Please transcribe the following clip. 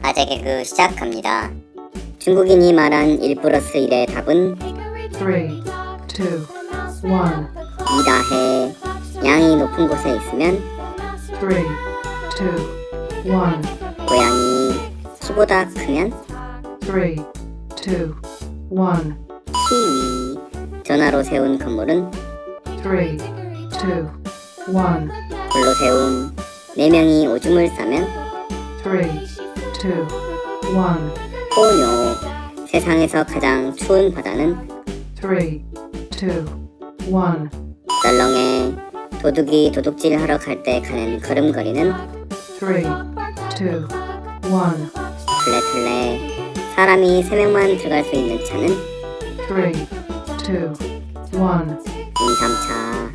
아재 개그 시작합니다. 중국인이 말한 1 플러스 1의 답은 three, two, one, 이다해. 양이 높은 곳에 있으면 three, two, one, 고양이 키보다 크면 three, two, one, 키위. 전화로 세운 건물은 three, two, one, 불로 세운 4명이 오줌을 싸면 three, two, one, 포뇨 세상에서 가장 추운 바다는? Three, two, one, 썰렁에 도둑이 도둑질 하러 갈 때 가는 걸음걸이는? Three, two, one, 플레틀레. 사람이 3명만 들어갈 수 있는 차는? Three, two, one, 인삼차